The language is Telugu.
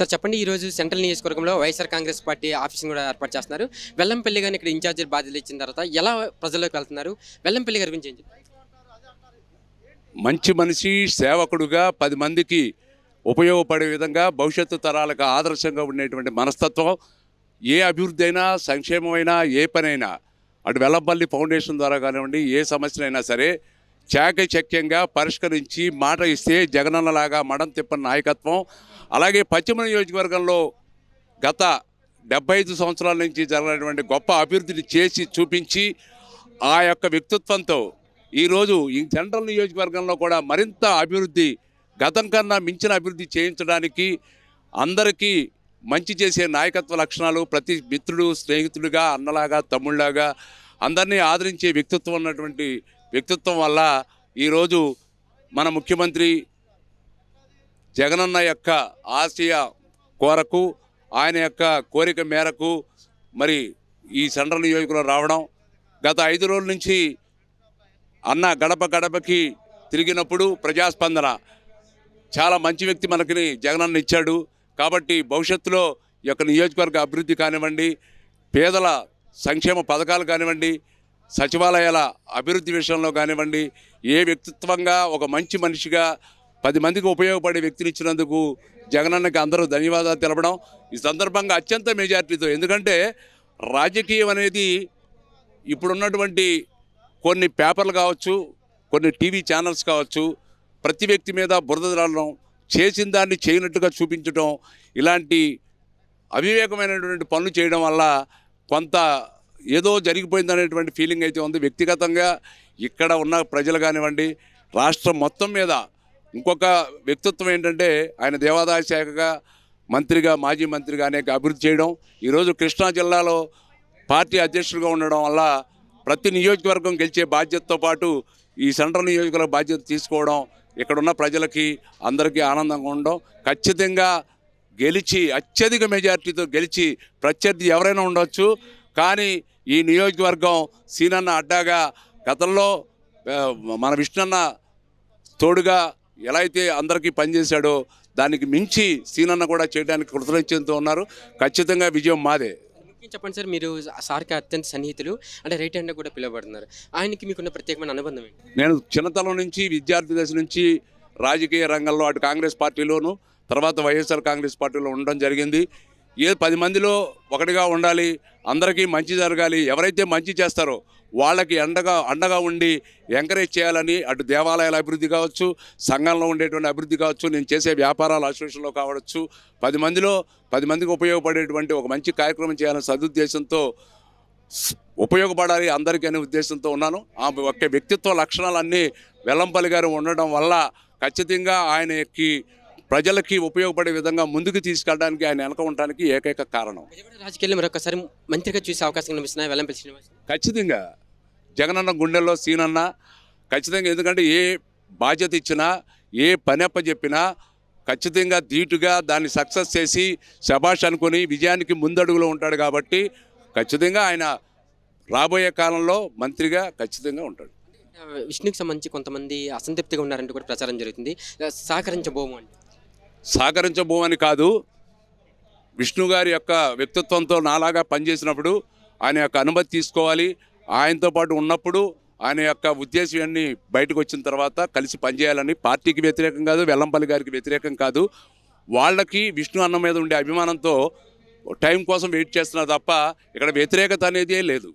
సార్ చెప్పండి ఈరోజు సెంట్రల్ నియోజకవర్గంలో వైఎస్ఆర్ కాంగ్రెస్ పార్టీ ఆఫీస్ని కూడా ఏర్పాటు చేస్తున్నారు. వెల్లంపల్లి గారిని ఇక్కడ ఇన్ఛార్జి బాధ్యతలు ఇచ్చిన తర్వాత ఎలా ప్రజల్లోకి వెళ్తున్నారు? వెల్లంపల్లి గారి గురించి ఏం మంచి మనిషి సేవకుడుగా పది మందికి ఉపయోగపడే విధంగా భవిష్యత్తు తరాలకు ఆదర్శంగా ఉండేటువంటి మనస్తత్వం ఏ అభివృద్ధి అయినా సంక్షేమమైనా ఏ పనైనా అటు వెల్లంపల్లి ఫౌండేషన్ ద్వారా కానివ్వండి ఏ సమస్యనైనా సరే చాకచక్యంగా పరిష్కరించి మాట ఇస్తే జగనన్నలాగా మడం తిప్పని నాయకత్వం. అలాగే పశ్చిమ నియోజకవర్గంలో గత డెబ్బై ఐదు సంవత్సరాల నుంచి జరిగినటువంటి గొప్ప అభివృద్ధిని చేసి చూపించి ఆ యొక్క వ్యక్తిత్వంతో ఈరోజు ఈ సెంట్రల్ నియోజకవర్గంలో కూడా మరింత అభివృద్ధి గతం కన్నా మించిన అభివృద్ధి చేయించడానికి అందరికీ మంచి చేసే నాయకత్వ లక్షణాలు ప్రతి మిత్రుడు స్నేహితుడిగా అన్నలాగా తమ్ముళ్ళలాగా అందరినీ ఆదరించే వ్యక్తిత్వం ఉన్నటువంటి వ్యక్తిత్వం వల్ల ఈరోజు మన ముఖ్యమంత్రి జగనన్న యొక్క ఆశయ కోరకు ఆయన యొక్క కోరిక మేరకు మరి ఈ సెంట్రల్ నియోజకవర్గంలో రావడం గత ఐదు రోజుల నుంచి అన్న గడప గడపకి తిరిగినప్పుడు ప్రజాస్పందన. చాలా మంచి వ్యక్తి మనకి జగనన్న ఇచ్చాడు. కాబట్టి భవిష్యత్తులో ఈ యొక్క నియోజకవర్గ అభివృద్ధి కానివ్వండి పేదల సంక్షేమ పథకాలు కానివ్వండి సచివాలయాల అభివృద్ధి విషయంలో కానివ్వండి ఏ వ్యక్తిత్వంగా ఒక మంచి మనిషిగా పది మందికి ఉపయోగపడే వ్యక్తిని ఇచ్చినందుకు జగనన్నకి అందరూ ధన్యవాదాలు తెలపడం ఈ సందర్భంగా అత్యంత మెజార్టీతో. ఎందుకంటే రాజకీయం అనేది ఇప్పుడున్నటువంటి కొన్ని పేపర్లు కావచ్చు కొన్ని టీవీ ఛానల్స్ కావచ్చు ప్రతి వ్యక్తి మీద బురద రావడం చేసిన దాన్ని చేయనట్టుగా చూపించడం ఇలాంటి అవివేకమైనటువంటి పనులు చేయడం వల్ల కొంత ఏదో జరిగిపోయిందనేటువంటి ఫీలింగ్ అయితే ఉంది. వ్యక్తిగతంగా ఇక్కడ ఉన్న ప్రజలు కానివ్వండి రాష్ట్రం మొత్తం మీద ఇంకొక వ్యక్తిత్వం ఏంటంటే ఆయన దేవాదాయ శాఖగా మంత్రిగా మాజీ మంత్రిగా అనేక అభివృద్ధి చేయడం. ఈరోజు కృష్ణా జిల్లాలో పార్టీ అధ్యక్షుడిగా ఉండడం వల్ల ప్రతి నియోజకవర్గం గెలిచే బాధ్యతతో పాటు ఈ సెంట్రల్ నియోజకవర్గ బాధ్యత తీసుకోవడం ఇక్కడ ఉన్న ప్రజలకి అందరికీ ఆనందంగా ఉండడం. ఖచ్చితంగా గెలిచి అత్యధిక మెజార్టీతో గెలిచి ప్రత్యర్థి ఎవరైనా ఉండొచ్చు. కానీ ఈ నియోజకవర్గం సీనన్న అడ్డాగా గతంలో మన విష్ణన్న తోడుగా ఎలా అయితే అందరికీ పనిచేశాడో దానికి మించి సీనన్న కూడా చేయడానికి కృతజ్ఞతతో ఉన్నారు. ఖచ్చితంగా విజయం మాదే. చెప్పండి సార్ మీరు సార్కి అత్యంత సన్నిహితులు అంటే రైట్ హ్యాండ్ కూడా పిలువబడుతున్నారు. ఆయనకి మీకున్న ప్రత్యేకమైన అనుబంధం ఏంటి? నేను చిన్నతనం నుంచి విద్యార్థి దశ నుంచి రాజకీయ రంగంలో అటు కాంగ్రెస్ పార్టీలోను తర్వాత వైఎస్ఆర్ కాంగ్రెస్ పార్టీలో ఉండడం జరిగింది. ఏ పది మందిలో ఒకటిగా ఉండాలి అందరికీ మంచి జరగాలి ఎవరైతే మంచి చేస్తారో వాళ్ళకి అండగా అండగా ఉండి ఎంకరేజ్ చేయాలని అటు దేవాలయాల అభివృద్ధి కావచ్చు సంఘంలో ఉండేటువంటి అభివృద్ధి కావచ్చు నేను చేసే వ్యాపారాల అసోసియేషన్లో కావచ్చు పది మందిలో పది మందికి ఉపయోగపడేటువంటి ఒక మంచి కార్యక్రమం చేయాలని సదుద్దేశంతో ఉపయోగపడాలి అందరికీ అనే ఉద్దేశంతో ఉన్నాను. ఆ ఒక వ్యక్తిత్వ లక్షణాలన్నీ వెల్లంపల్లి గారు ఉండడం వల్ల ఖచ్చితంగా ఆయనకి ప్రజలకి ఉపయోగపడే విధంగా ముందుకు తీసుకెళ్ళడానికి ఆయన వెనక ఉండడానికి ఏకైక కారణం. రాజకీయాల్లో మరొకసారి మంత్రిగా చూసే అవకాశం కనిపిస్తున్నాయి. వెల్లంపల్లి శ్రీనివాస్. ఖచ్చితంగా జగనన్న గుండెల్లో సీనన్న ఖచ్చితంగా ఎందుకంటే ఏ బాధ్యత ఇచ్చినా ఏ పని చెప్పినా ఖచ్చితంగా ధీటుగా దాన్ని సక్సెస్ చేసి శబాష్ అనుకొని విజయానికి ముందడుగులో ఉంటాడు కాబట్టి ఖచ్చితంగా ఆయన రాబోయే కాలంలో మంత్రిగా ఖచ్చితంగా ఉంటాడు. విష్ణుకి సంబంధించి కొంతమంది అసంతృప్తిగా ఉన్నారంటూ కూడా ప్రచారం జరుగుతుంది. సహకరించబోము అంటే సహకరించబోమని కాదు విష్ణు గారి యొక్క వ్యక్తిత్వంతో నాలాగా పనిచేసినప్పుడు ఆయన యొక్క అనుమతి తీసుకోవాలి. ఆయనతో పాటు ఉన్నప్పుడు ఆయన యొక్క ఉద్దేశం అన్ని బయటకు వచ్చిన తర్వాత కలిసి పనిచేయాలని పార్టీకి వ్యతిరేకం కాదు వెల్లంపల్లి గారికి వ్యతిరేకం కాదు. వాళ్ళకి విష్ణు అన్న మీద ఉండే అభిమానంతో టైం కోసం వెయిట్ చేస్తున్నారు తప్ప ఇక్కడ వ్యతిరేకత అనేది లేదు.